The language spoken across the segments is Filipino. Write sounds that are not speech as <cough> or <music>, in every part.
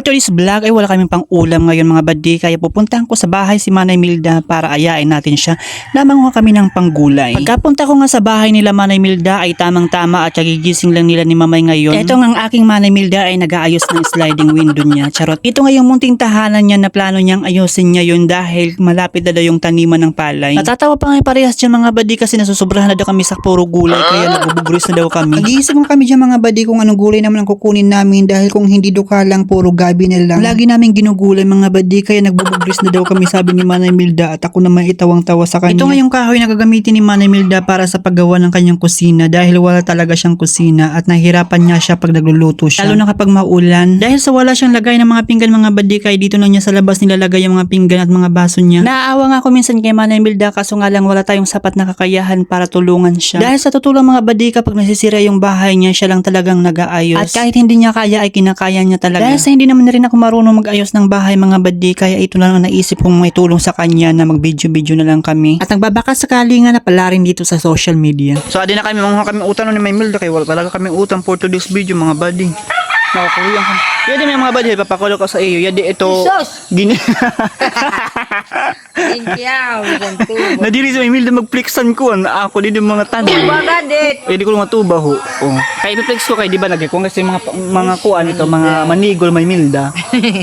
For today's vlog ay wala kaming pang ulam ngayon mga badi kaya pupuntahan ko sa bahay si Manay Milda para ayain natin siya na manguha kami ng panggulay. Pagkapunta ko nga sa bahay nila Manay Milda ay tamang tama at gigising lang nila ni Mamay ngayon. Ito ang aking Manay Milda ay nag-aayos ng sliding window niya. Charot. Ito nga yung munting tahanan niya na plano niyang ayusin niya yun dahil malapit na daw yung taniman ng palay. Natatawa pa nga parehas dyan mga badi kasi nasusobrahan na daw kami sa puro gulay kaya nabubugris na daw kami. Nag-iisip nga kami dyan mga badi kung anong gulay naman ang kukunin namin dahil kung hindi duka lang puro gabi na lang. Lagi namin ginugulay mga badi kaya nagbubugris na daw kami sabi ni Manay Milda at ako naman itawang-tawa sa kanya. Ito nga yung kahoy na gagamitin ni Manay Milda para sa paggawa ng kanyang kusina dahil wala talaga siyang kusina at nahirapan niya siya pag nagluluto siya. Lalo na kapag maulan. Dahil sa wala siyang lagay ng mga pinggan mga badikay dito na niya sa labas nilalagay yung mga pinggan at mga baso niya. Naaawa nga ako minsan kay Manay Milda kaso nga lang wala tayong sapat na kakayahan para tulungan siya. Dahil sa tutulong mga badi kapag nasisira yung bahay niya siya lang talagang nag-aayos. At kahit hindi niya kaya ay kinakaya niya talaga. Dahil sa hindi naman na rin ako marunong mag-ayos ng bahay mga badi kaya ito na lang ang naisip kong may tulong sa kanya na mag-video-video na lang kami. At nagbabaka sakali nga na pala rin dito sa social media. So, adi na kami, mga kami utang ni May Milda, kaya wala talaga kami utang for today's video, mga buddy. Nakakuriyang kami. Yadi may mga buddy, papakulo ko sa iyo. Yadi ito, Sus! gini... <laughs> Inkyaw, ganito. Nadiri sa May Milda magplexan ko, ako din yung mga tanong. Bagadit! Eh, di ko matuba ho. Oh. Kaya ipiplex ko kay di ba lagi ko kasi mga mga kuan ito, mga manigol may milda.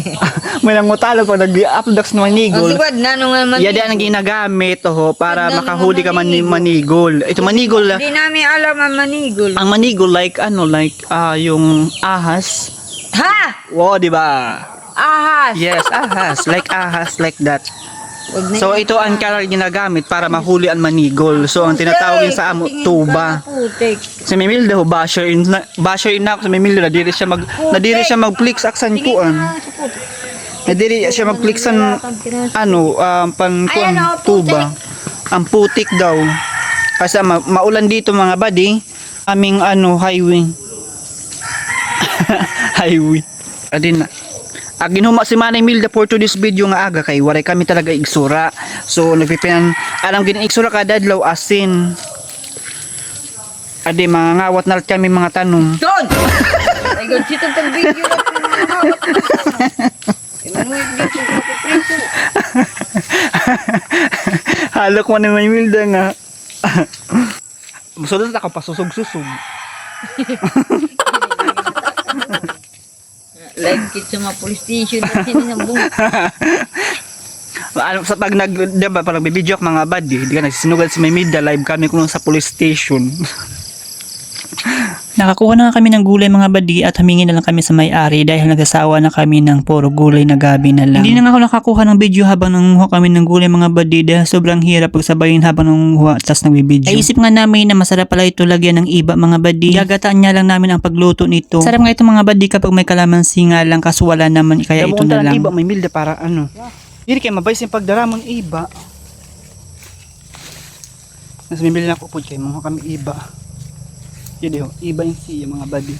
<laughs> may nangutalo pag nag-updax ng manigol. Ang sigod na nung naman. Yadi ang ginagamit ho para makahuli ka man manigol. Ito manigol ah. Hindi namin alam ang manigol. Ang manigol like ano like ah yung ahas. Ha! Wow, di ba? Ahas! Yes, ahas. Like ahas, like that. So, ito ang karal ginagamit para mahuli ang manigol. So, ang tinatawag sa amo, tuba. Si Memilda ho, basher in, na, basher in ako sa Memilda. Nadiri siya mag, nadiri siya mag-flicks aksan kuan. Nadiri siya mag-flicks an, ano, um, pan, kuan, oh, tuba. Ang putik daw. Kasi ma- maulan dito mga buddy. Aming ano, highway. <laughs> highway. Adin na. Ang ginhuma si Manay Milda for to this video nga aga kay waray kami talaga igsura. So nagpipinan alam gin igsura kada adlaw asin. Ade mga ngawat na kami mga tanong. Don! Ay, God, sito tag video. <laughs> Halok man ni Manay Milda nga. <laughs> Musulod ako pasusog-susog. <laughs> Like it sa mga police station. <laughs> Alam sa pag nag diba pag nagbibideo ako mga buddy, di ka nagsinugal si May Milda live kami kung sa police station. <laughs> Nakakuha na nga kami ng gulay mga badi at humingi na lang kami sa may-ari dahil nagsasawa na kami ng puro gulay na gabi na lang. Hindi na nga ako nakakuha ng video habang nangunguha kami ng gulay mga badi dahil sobrang hirap pagsabayin habang nangunguha at tas nagbibideo. Ay isip nga namin na masarap pala ito lagyan ng iba mga badi. Gagataan niya lang namin ang pagluto nito. Sarap nga ito mga badi kapag may kalamansi nga lang kaso wala naman kaya ito na lang. Iba May Milda para ano. Dili kay mabay sa pagdaramon iba. Nas bibili na ko po kay mga kami iba. Yun ho, iba yung siya mga buddy.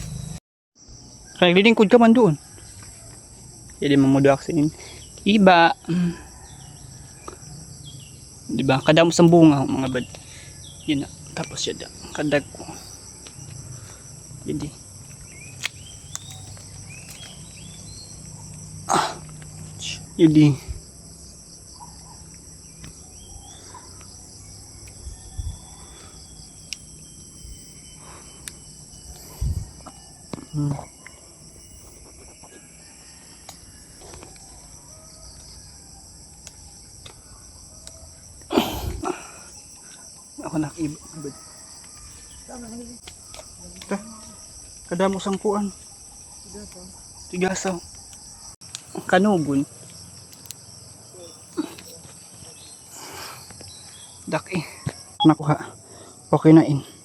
Kaya lilingkod ka man doon. Yun mo mo aksin. Iba. Mm. Di ba? Kada mo sa bunga mga buddy. Yun na. Tapos yun na. Kadag ko. Yun. Ah. Yun di. <coughs> Ako nakiba. Ta. Kadamo sang kuan. Tigasaw. Kanugon. Dak eh. Nakuha. Okay na in.